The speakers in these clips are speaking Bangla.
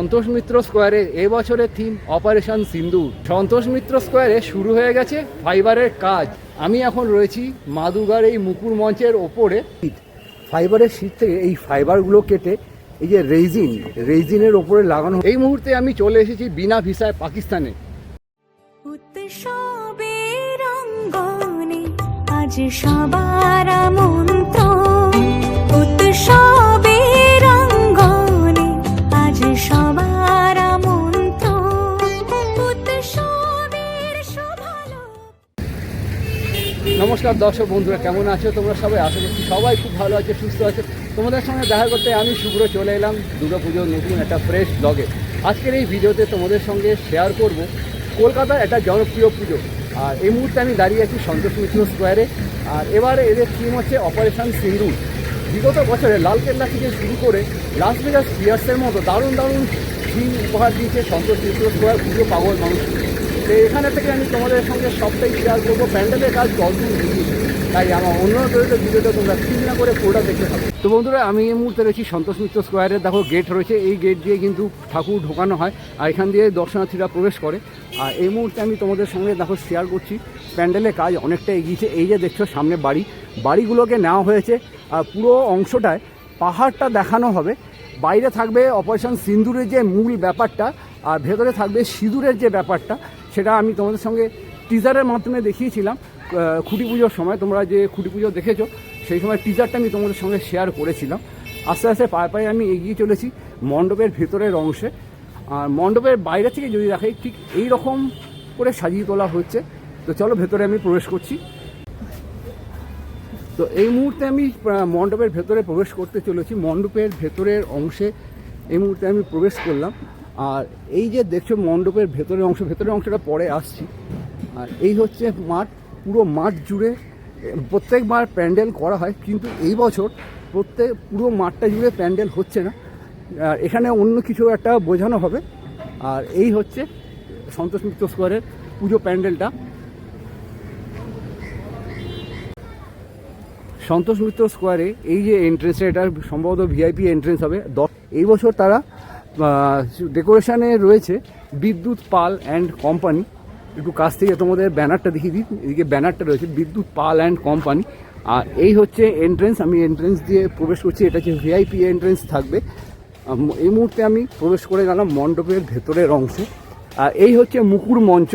সন্তোষ মিত্র স্কোয়ারে এবছরের থিম অপারেশন সিন্ধু সন্তোষ মিত্র স্কোয়ারে শুরু হয়ে গেছে ফাইবারের কাজ। আমি এখন রয়েছি মা দুর্গার এই মুকুর মঞ্চের ওপরে। ফাইবারের শীত থেকে এই ফাইবারগুলো কেটে এই যে রেজিন রেজিনের ওপরে লাগানো এই মুহূর্তে আমি চলে এসেছি বিনা ভিসায় পাকিস্তানে। আজ সবার আমন্ত্রণ। নমস্কার দর্শক বন্ধুরা, কেমন আছো তোমরা সবাই? আশা করছি সবাই খুব ভালো আছে, সুস্থ আছে। তোমাদের সঙ্গে দেখা করতে আমি শুভ্র চলে এলাম দুর্গা পুজোর নতুন একটা ফ্রেশ ব্লগে আজকের এই ভিডিওতে তোমাদের সঙ্গে শেয়ার করব কলকাতার একটা জনপ্রিয় পুজো। আর এই মুহূর্তে আমি দাঁড়িয়ে আছি সন্তোষ মিত্র স্কোয়ারে আর এবারে এদের থিম হচ্ছে অপারেশন সিন্দুর। বিগত বছরে লালকেল্লা থেকে শুরু করে লাস ভেগাস পিয়ার্সের মতো দারুণ দারুণ থিম উপহার দিয়েছে সন্তোষ মিত্র স্কোয়ার পুজো পাগল মানুষ। তো এখানে থেকে আমি তোমাদের সঙ্গে সবটাই শেয়ার করব। প্যান্ডেলের কাজ এগিয়েছে তাই আমার অন্য ভিডিওটা তোমরা স্কিপ না করে পুরোটা দেখতে থাকো। তো বন্ধুরা, আমি এই মুহূর্তে রয়েছি সন্তোষ মিত্র স্কোয়ারে দেখো গেট রয়েছে। এই গেট দিয়ে কিন্তু ঠাকুর ঢোকানো হয় আর এখান দিয়ে দর্শনার্থীরা প্রবেশ করে। আর এই মুহূর্তে আমি তোমাদের সঙ্গে দেখো শেয়ার করছি, প্যান্ডেলের কাজ অনেকটা এগিয়েছে। এই যে দেখছ, সামনে বাড়ি। বাড়িগুলোকে নেওয়া হয়েছে। আর পুরো অংশটায় পাহাড়টা দেখানো হবে। বাইরে থাকবে অপারেশন সিন্দুরের যে মূল ব্যাপারটা, আর ভেতরে থাকবে সিঁদুরের যে ব্যাপারটা। সেটা আমি তোমাদের সঙ্গে টিজারের মাধ্যমে দেখিয়েছিলাম খুঁটি পুজোর সময়। তোমরা যে খুঁটি পুজো দেখেছ, সেই সময় টিজারটা আমি তোমাদের সঙ্গে শেয়ার করেছিলাম। আস্তে আস্তে পায়ে পায়ে আমি এগিয়ে চলেছি মণ্ডপের ভেতরের অংশে। আর মণ্ডপের বাইরে থেকে যদি দেখাই ঠিক এই রকম করে সাজিয়ে তোলা হচ্ছে। তো চলো ভেতরে আমি প্রবেশ করছি। তো এই মুহূর্তে আমি মণ্ডপের ভেতরে প্রবেশ করতে চলেছি। মণ্ডপের ভেতরের অংশে এই মুহূর্তে আমি প্রবেশ করলাম। আর এই যে দেখছ মণ্ডপের ভেতরের অংশ, ভেতরের অংশটা পরে আসছি। আর এই হচ্ছে মাঠ, পুরো মাঠ জুড়ে, প্রত্যেকবার প্যান্ডেল করা হয়, কিন্তু এই বছর প্রত্যেক, পুরো মাঠটা জুড়ে প্যান্ডেল হচ্ছে না। আর এখানে অন্য কিছু একটা বোঝানো হবে। আর এই হচ্ছে সন্তোষ মিত্র স্কোয়ারের পুজো প্যান্ডেলটা। সন্তোষ মিত্র স্কোয়ারে এই যে এন্ট্রেন্সটা এটা সম্ভবত ভিআইপি এন্ট্রেন্স হবে। এই বছর তারা ডেকোরেশনে রয়েছে বিদ্যুৎ পাল অ্যান্ড কোম্পানি। একটু কাছ থেকে তোমাদের ব্যানারটা দেখিয়ে দিই। এদিকে ব্যানারটা রয়েছে, বিদ্যুৎ পাল অ্যান্ড কোম্পানি। আর এই হচ্ছে এন্ট্রেন্স আমি এন্ট্রেন্স দিয়ে প্রবেশ করছি। এটা হচ্ছে ভিআইপি এন্ট্রেন্স থাকবে। এই মুহূর্তে আমি প্রবেশ করে গেলাম মণ্ডপের ভেতরের অংশে। আর এই হচ্ছে মুকুর মঞ্চ।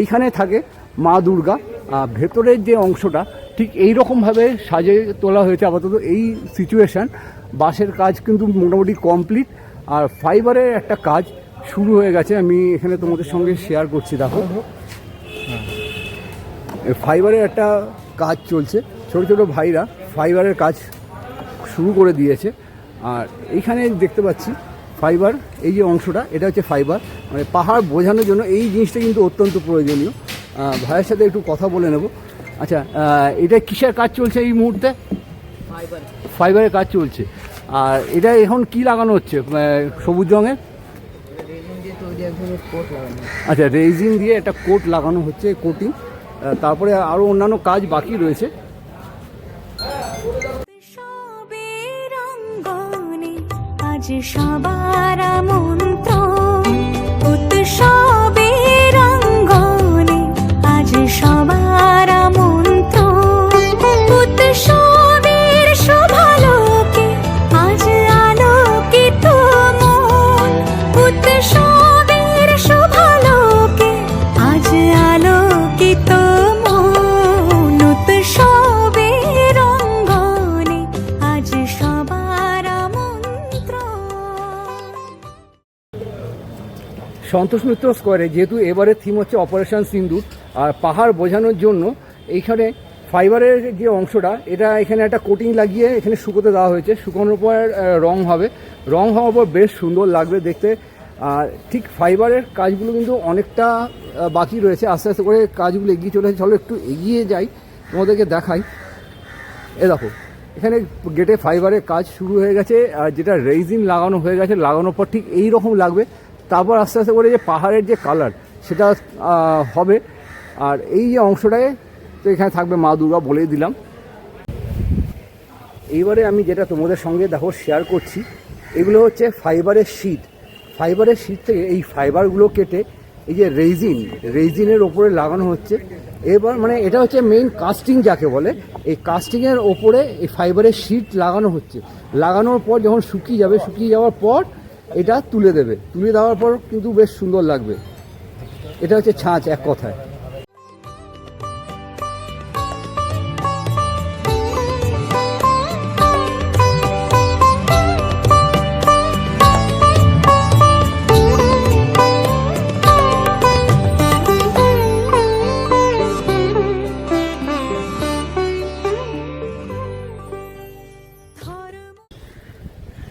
এইখানে থাকে মা দুর্গা। আর ভেতরের যে অংশটা, ঠিক এই রকমভাবে সাজে তোলা হয়েছে আপাতত এই সিচুয়েশান বাঁশের কাজ কিন্তু মোটামুটি কমপ্লিট আর ফাইবারের একটা কাজ শুরু হয়ে গেছে। আমি এখানে তোমাদের সঙ্গে শেয়ার করছি দেখো। ফাইবারের একটা কাজ চলছে। ছোট ছোট ভাইরা ফাইবারের কাজ শুরু করে দিয়েছে। আর এইখানে দেখতে পাচ্ছি ফাইবার এই যে অংশটা এটা হচ্ছে ফাইবার মানে পাহাড় বোঝানোর জন্য এই জিনিসটা কিন্তু অত্যন্ত প্রয়োজনীয়। ভাইয়ের সাথে একটু কথা বলে নেব। আচ্ছা এটা কিসের কাজ চলছে এই মুহূর্তে? ফাইবারের কাজ চলছে। আর এটা এখন কি লাগানো হচ্ছে? সবুজ রঙের? আচ্ছা রেজিন দিয়ে একটা কোট লাগানো হচ্ছে কোটিং। তারপরে আরও অন্যান্য কাজ বাকি রয়েছে। সবার আমন্ত্রণ। সন্তোষ মিত্র স্কোয়ারে যেহেতু এবারের থিম হচ্ছে অপারেশন সিন্দুর আর পাহাড় বোঝানোর জন্য এইখানে ফাইবারের যে অংশটা, এটা এখানে একটা কোটিং লাগিয়ে এখানে শুকোতে দেওয়া হয়েছে। শুকোনোর পর রং হবে। রং হওয়ার পর বেশ সুন্দর লাগবে দেখতে। আর ঠিক ফাইবারের কাজগুলো কিন্তু অনেকটা বাকি রয়েছে। আস্তে আস্তে করে কাজগুলো এগিয়ে চলেছে। চলো একটু এগিয়ে যাই, তোমাদেরকে দেখাই। এ দেখো, এখানে গেটে ফাইবারের কাজ শুরু হয়ে গেছে। আর যেটা রেজিন লাগানো হয়ে গেছে, লাগানোর পর ঠিক এই রকম লাগবে। তারপর আস্তে আস্তে করে যে পাহাড়ের যে কালার সেটা হবে। আর এই যে অংশটায় তো এখানে থাকবে মা দুর্গা বলেই দিলাম। এইবারে আমি যেটা তোমাদের সঙ্গে দেখো শেয়ার করছি, এগুলো হচ্ছে ফাইবারের শীট ফাইবারের শীট থেকে এই ফাইবারগুলো কেটে এই যে রেজিন রেজিনের ওপরে লাগানো হচ্ছে। এবার মানে এটা হচ্ছে মেইন কাস্টিং যাকে বলে, এই কাস্টিংয়ের ওপরে এই ফাইবারের শীট লাগানো হচ্ছে। লাগানোর পর যখন শুকিয়ে যাবে, শুকিয়ে যাওয়ার পর এটা তুলে দেবে। তুলে দেওয়ার পর কিন্তু বেশ সুন্দর লাগবে। এটা হচ্ছে ছাঁচ এক কথায়।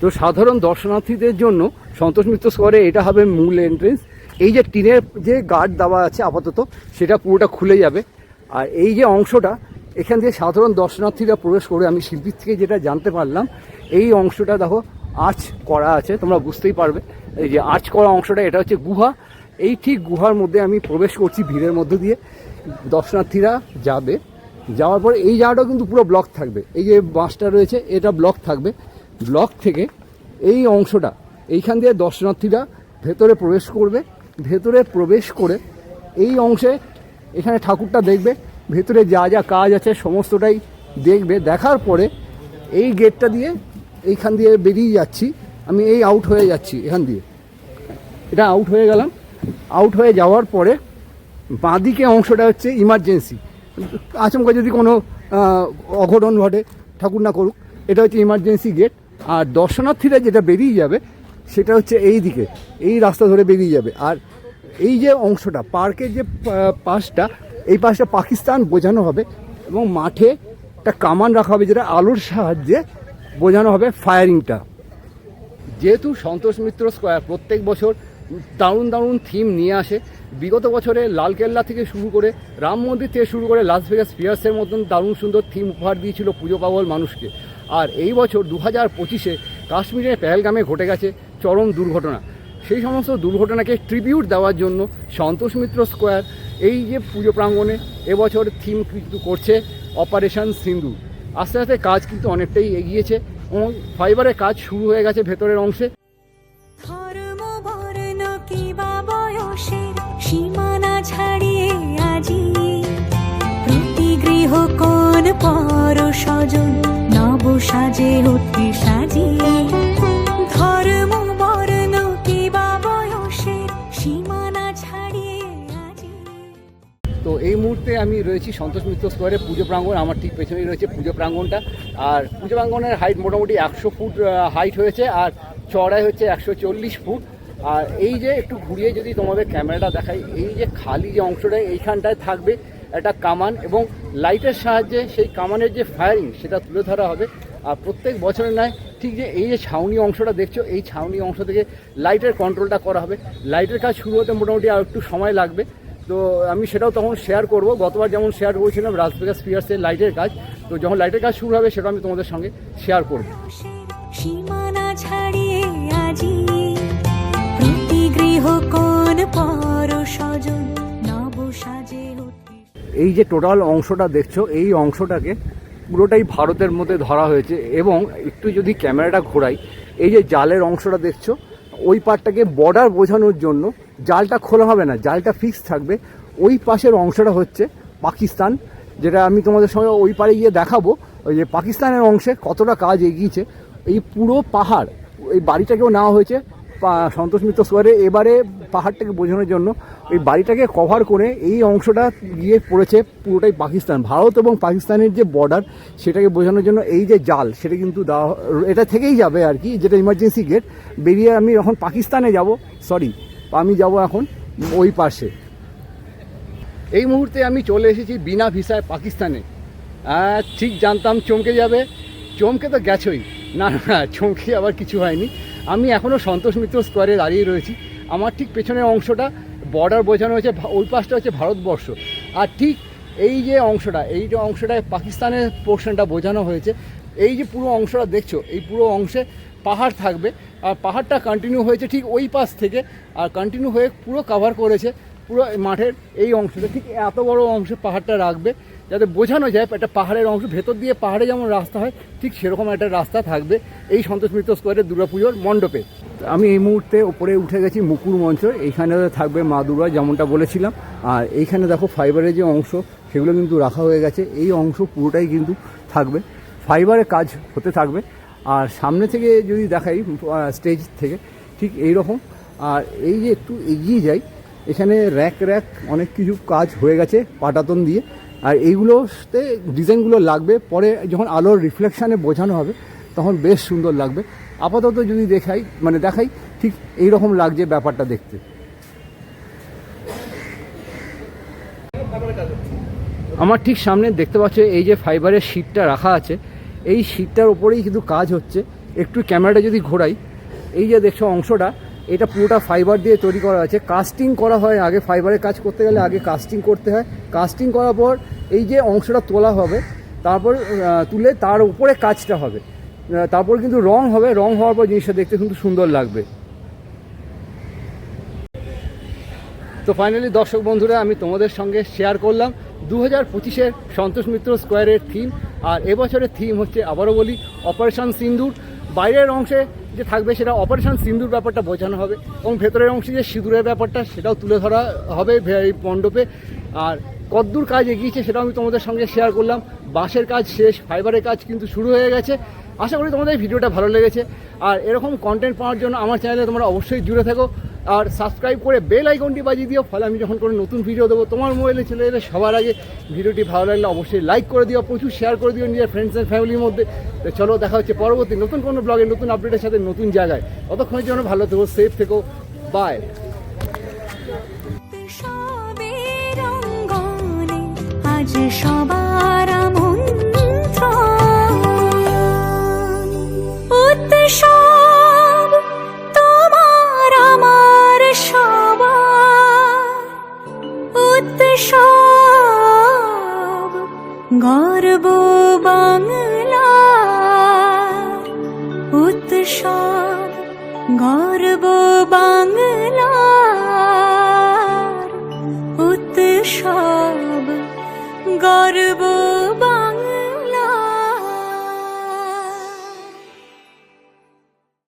তো সাধারণ দর্শনার্থীদের জন্য সন্তোষ মিত্র স্কোয়ারে এটা হবে মূল এন্ট্রেন্স এই যে টিনের যে গার্ড দেওয়া আছে আপাতত, সেটা পুরোটা খুলে যাবে। আর এই যে অংশটা, এখান থেকে সাধারণ দর্শনার্থীরা প্রবেশ করে, আমি শিল্পীর থেকে যেটা জানতে পারলাম, এই অংশটা দেখো আর্চ করা আছে, তোমরা বুঝতেই পারবে। এই যে আর্চ করা অংশটা, এটা হচ্ছে গুহা। এই ঠিক গুহার মধ্যে আমি প্রবেশ করছি ভিড়ের মধ্যে দিয়ে। দর্শনার্থীরা যাবে। যাওয়ার পরে এই জায়গাটাও কিন্তু পুরো ব্লক থাকবে। এই যে বাসটা রয়েছে, এটা ব্লক থাকবে। ব্লক থেকে এই অংশটা, এইখান দিয়ে দর্শনার্থীরা ভেতরে প্রবেশ করবে। ভেতরে প্রবেশ করে এই অংশে এখানে ঠাকুরটা দেখবে। ভেতরে যা যা কাজ আছে সমস্তটাই দেখবে। দেখার পরে এই গেটটা দিয়ে এইখান দিয়ে বেরিয়ে যাচ্ছি। আমি এই আউট হয়ে যাচ্ছি এখান দিয়ে। এটা আউট হয়ে গেলাম। আউট হয়ে যাওয়ার পরে বাঁদিকে অংশটা হচ্ছে ইমার্জেন্সি আচমকা যদি কোনো অঘটন ঘটে, ঠাকুর না করুক, এটা হচ্ছে ইমার্জেন্সি গেট আর দর্শনার্থীরা যেটা বেরিয়ে যাবে, সেটা হচ্ছে এই দিকে। এই রাস্তা ধরে বেরিয়ে যাবে। আর এই যে অংশটা, পার্কের যে পাশটা, এই পাশটা পাকিস্তান বোঝানো হবে এবং মাঠে একটা কামান রাখা হবে যেটা আলোর সাহায্যে বোঝানো হবে ফায়ারিংটা। যেহেতু সন্তোষ মিত্র স্কোয়ার প্রত্যেক বছর দারুণ দারুণ থিম নিয়ে আসে, বিগত বছরে লালকেল্লা থেকে শুরু করে রাম মন্দির থেকে শুরু করে লাস ভেগাস পিয়ার্সের মতন দারুণ সুন্দর থিম উপহার দিয়েছিল পুজো পাগল মানুষকে। আর এই বছর দু হাজার পঁচিশে কাশ্মীরের পেহেলগামে ঘটে গেছে চরম দুর্ঘটনা। সেই সমস্ত দুর্ঘটনাকে ট্রিবিউট দেওয়ার জন্য সন্তোষ মিত্র স্কোয়ার এই যে পুজো প্রাঙ্গণে এবছর থিম কিন্তু করছে অপারেশন সিন্ধু আস্তে আস্তে কাজ কিন্তু অনেকটাই এগিয়েছে এবং ফাইবারের কাজ শুরু হয়ে গেছে ভেতরের অংশে। সীমানা ছাড়িয়ে আজি প্রতি গৃহ কোন পর স্বজন সাজে ধর্ম, বর্ণ, কিবা বয়সের সীমানা ছাড়িয়ে তো এই মুহূর্তে আমি রয়েছি সন্তোষ মিত্র স্কোয়ারে, পুজো প্রাঙ্গণ, আমার ঠিক পেছনেই রয়েছে পুজো প্রাঙ্গণটা। আর পুজো প্রাঙ্গণের হাইট মোটামুটি একশো ফুট হাইট হয়েছে, আর চড়াই হচ্ছে একশো চল্লিশ ফুট। আর এই যে একটু ঘুরিয়ে যদি তোমাদের ক্যামেরাটা দেখাই, এই যে খালি যে অংশটা এইখানটায় থাকবে একটা কামান এবং লাইটের সাহায্যে সেই কামানের যে ফায়ারিং সেটা তুলে ধরা হবে। আর প্রত্যেক বছরের নয় ঠিক যে এই যে ছাউনি অংশটা দেখছ এই ছাউনি অংশ থেকে লাইটের কন্ট্রোলটা করা হবে। লাইটের কাজ শুরু হতে মোটামুটি আর একটু সময় লাগবে। তো আমি সেটাও তখন শেয়ার করব। গতবার যেমন শেয়ার করেছিলাম রাজভেগাস স্পিয়ার্সের লাইটের কাজ। তো যখন লাইটের কাজ শুরু হবে সেটা আমি তোমাদের সঙ্গে শেয়ার করব। সীমানা ছাড়িয়ে আজি প্রতি গৃহ কোন পর স্বজন নব সাজে এই যে টোটাল অংশটা দেখছ এই অংশটাকে পুরোটাই ভারতের মধ্যে ধরা হয়েছে এবং একটু যদি ক্যামেরাটা ঘোরাই, এই যে জালের অংশটা দেখছ, ওই পার্টটাকে বর্ডার বোঝানোর জন্য জালটা খোলা হবে না, জালটা ফিক্স থাকবে। ওই পাশের অংশটা হচ্ছে পাকিস্তান, যেটা আমি তোমাদের সঙ্গে ওই পারে গিয়ে দেখাবো, ওই যে পাকিস্তানের অংশে কতটা কাজ এগিয়েছে। এই পুরো পাহাড়, এই বাড়িটাকেও নেওয়া হয়েছে সন্তোষ মিত্র স্কোয়ারে এবারে পাহাড়টাকে বোঝানোর জন্য এই বাড়িটাকে কভার করে এই অংশটা গিয়ে পড়েছে পুরোটাই পাকিস্তান। ভারত এবং পাকিস্তানের যে বর্ডার সেটাকে বোঝানোর জন্য এই যে জাল, সেটা কিন্তু দেওয়া এটা থেকেই যাবে আর কি, যেটা ইমার্জেন্সি গেট বেরিয়ে আমি এখন পাকিস্তানে যাব সরি আমি যাব এখন ওই পাশে। এই মুহূর্তে আমি চলে এসেছি বিনা ভিসায় পাকিস্তানে। ঠিক জানতাম চমকে যাবে। চমকে তো গেছই। না না চমকে আবার কিছু হয়নি। আমি এখনও সন্তোষ মিত্র স্কোয়ারে দাঁড়িয়ে রয়েছি। আমার ঠিক পেছনের অংশটা বর্ডার বোঝানো হয়েছে ওই পাশটা হচ্ছে ভারতবর্ষ। আর ঠিক এই যে অংশটা, এই যে অংশটায় পাকিস্তানের পোর্শনটা বোঝানো হয়েছে, এই যে পুরো অংশটা দেখছ, এই পুরো অংশে পাহাড় থাকবে, আর পাহাড়টা কন্টিনিউ হয়েছে ঠিক ওই পাশ থেকে, আর কন্টিনিউ হয়ে পুরো কাভার করেছে, পুরো মাঠের এই অংশটা। ঠিক এত বড় অংশে পাহাড়টা রাখবে যাতে বোঝানো যায় একটা পাহাড়ের অংশ, ভেতর দিয়ে পাহাড়ে যেমন রাস্তা হয়, ঠিক সেরকম একটা রাস্তা থাকবে এই সন্তোষ মিত্র স্কোয়ারের দুর্গাপুজোর মণ্ডপে। আমি এই মুহূর্তে ওপরে উঠে গেছি মুকুর মঞ্চ, এইখানে থাকবে মা দুর্গা যেমনটা বলেছিলাম। আর এইখানে দেখো ফাইবারের যে অংশ, সেগুলো কিন্তু রাখা হয়ে গেছে। এই অংশ পুরোটাই কিন্তু থাকবে, ফাইবারের কাজ হতে থাকবে। আর সামনে থেকে যদি দেখাই স্টেজ থেকে, ঠিক এই রকম আর এই যে একটু এগিয়ে যাই, এখানে র্যাক র্যাক অনেক কিছু কাজ হয়ে গেছে, পাটাতন দিয়ে। আর এইগুলোতে ডিজাইনগুলো লাগবে। পরে যখন আলোর রিফ্লেকশানে বোঝানো হবে, তখন বেশ সুন্দর লাগবে। আপাতত যদি দেখাই মানে দেখাই, ঠিক এই রকম লাগছে ব্যাপারটা দেখতে। আমার ঠিক সামনে দেখতে পাচ্ছ এই যে ফাইবারের শিটটা রাখা আছে। এই শিটটার ওপরেই কিন্তু কাজ হচ্ছে। একটু ক্যামেরাটা যদি ঘোরাই, এই যে দেখছ অংশটা এটা পুরোটা ফাইবার দিয়ে তৈরি করা আছে। কাস্টিং করা হয় আগে ফাইবারের কাজ করতে গেলে আগে কাস্টিং করতে হয়। কাস্টিং করার পর এই যে অংশটা তোলা হবে, তারপর তুলে তার উপরে কাজটা হবে। তারপর কিন্তু রং হবে। রং হওয়ার পর জিনিসটা দেখতে কিন্তু সুন্দর লাগবে। তো ফাইনালি দর্শক বন্ধুরা, আমি তোমাদের সঙ্গে শেয়ার করলাম দু হাজার পঁচিশের সন্তোষ মিত্র স্কোয়ারের থিম আর এবছরের থিম হচ্ছে, আবারও বলি অপারেশন সিন্দুর। বাইরের অংশে যে থাকবে সেটা অপারেশন সিন্দুর ব্যাপারটা বোঝানো হবে এবং ভেতরের অংশে যে সিঁদুরের ব্যাপারটা সেটাও তুলে ধরা হবে এই মণ্ডপে। আর কদ্দূর কাজ এগিয়েছে সেটাও আমি তোমাদের সঙ্গে শেয়ার করলাম। বাঁশের কাজ শেষ ফাইবারের কাজ কিন্তু শুরু হয়ে গেছে। আশা করি তোমাদের ভিডিওটা ভালো লেগেছে। আর এরকম কন্টেন্ট পাওয়ার জন্য আমার চ্যানেলে তোমরা অবশ্যই জুড়ে থাকো। আর সাবস্ক্রাইব করে বেল আইকনটি বাজিয়ে দিও। ফলে আমি যখন কোনো নতুন ভিডিও দেবো, তোমার মোবাইলে চলে এলে সবার আগে ভিডিওটি ভালো লাগলে অবশ্যই লাইক করে দিও, প্রচুর শেয়ার করে দিও নিজের ফ্রেন্ডস অ্যান্ড ফ্যামিলির মধ্যে। তো চলো, দেখা হচ্ছে পরবর্তী নতুন কোনো ব্লগে নতুন আপডেটের সাথে নতুন জায়গায়। অতক্ষণের জন্য ভালো থেকো সেফ থেকো। বাই সবের গর্ব